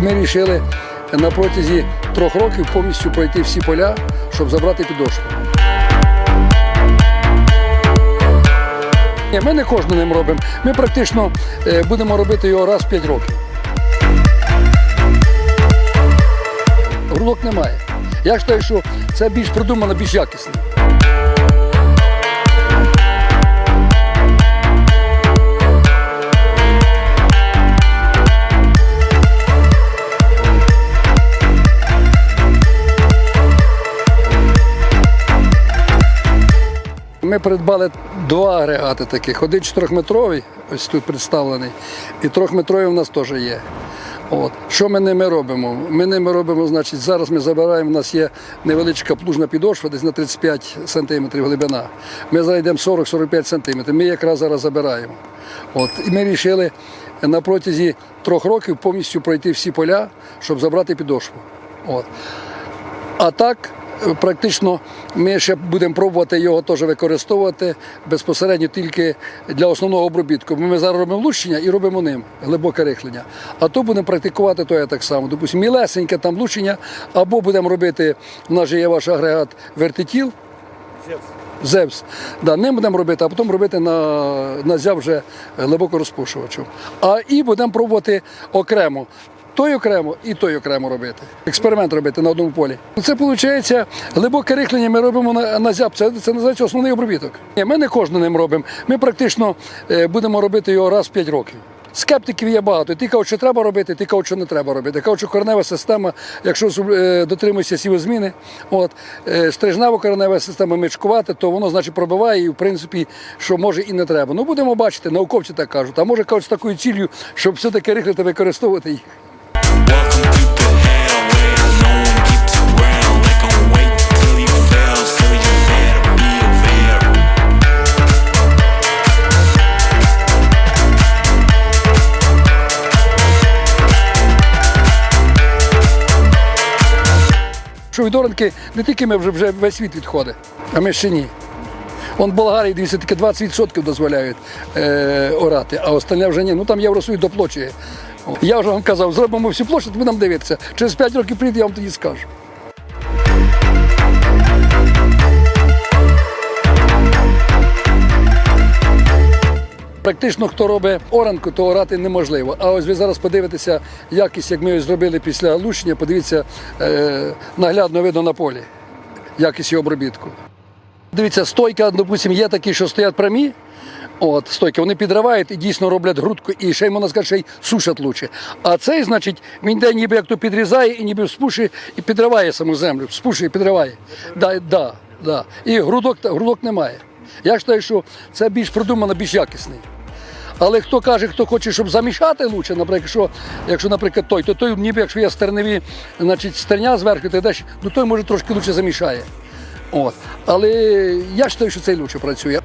ми вирішили на протязі трьох років повністю пройти всі поля, щоб забрати підошву. Ні, ми не кожен ним робимо. Ми практично е, будемо робити його раз в 5 років. Грудок немає. Я вважаю, що це більш продумано, більш якісно. Ми придбали два агрегати таких. Один чотирьохметровий, ось тут представлений, і трьохметровий у нас теж є. От. Що ми ними робимо? Ми ними робимо, значить, зараз ми забираємо, у нас є невеличка плужна підошва, десь на 35 см глибина. Ми зараз йдемо 40-45 см. Ми якраз зараз забираємо. От. І ми вирішили на протязі трьох років повністю пройти всі поля, щоб забрати підошву. От. А так, практично ми ще будемо пробувати його теж використовувати безпосередньо тільки для основного обробітку. Ми зараз робимо лущення і робимо ним глибоке рихлення. А то будемо практикувати то я так само. Допустимо, мілесеньке там лущення, або будемо робити, у нас же є ваш агрегат вертитіл. Зевс. Да, ним будемо робити, а потім робити на, на зяв вже глибоко розпушувачем. А і будемо пробувати окремо. Той окремо і той окремо робити. Експеримент робити на одному полі. Це виходить глибоке рихлення ми робимо на, на зяб. Це, це називається основний обробіток. Ні, ми не кожен ним робимо. Ми практично е, будемо робити його раз в 5 років. Скептиків є багато. Ті кажуть, що треба робити, ті кажуть, що не треба робити. Кажуть, що коренева система, якщо е, дотримується сівозміни, от, е, стрижнево коренева система мечкувати, то воно значить пробиває і в принципі, що може і не треба. Ну будемо бачити, науковці так кажуть. А може кажуть з такою ціллю, щоб все-таки рихлити використовувати їх. Що від не тільки ми вже, вже весь світ відходить, а ми ще ні. В Болгарії, дивіться, тільки 20% дозволяють е, орати, а остальне вже ні. Ну там Євросоюз доплачує. Я вже вам казав, зробимо всю площу, то будемо дивитися. Через 5 років прийде, я вам тоді скажу. Практично хто робить оранку, то орати неможливо. А ось ви зараз подивитеся якість, як ми її зробили після лущення, подивіться е, наглядно видно на полі, якість її обробітку. Дивіться, стойка, допустимо, є такі, що стоять прямі. От, стойки, вони підривають і дійсно роблять грудку, і ще й можна сказати, що й сушать лучше. А цей, значить, він йде ніби як то підрізає і ніби спушує і підриває саму землю, спушує і підриває. Да, да, да. І грудок, грудок немає. Я вважаю, що це більш продумано, більш якісний. Але хто каже, хто хоче, щоб замішати лучше, наприклад, що, якщо, наприклад, той, то той, ніби якщо є стерневі, значить, стерня зверху, то йдеш, ну той може трошки лучше замішає. От. Але я вважаю, що цей лучше працює.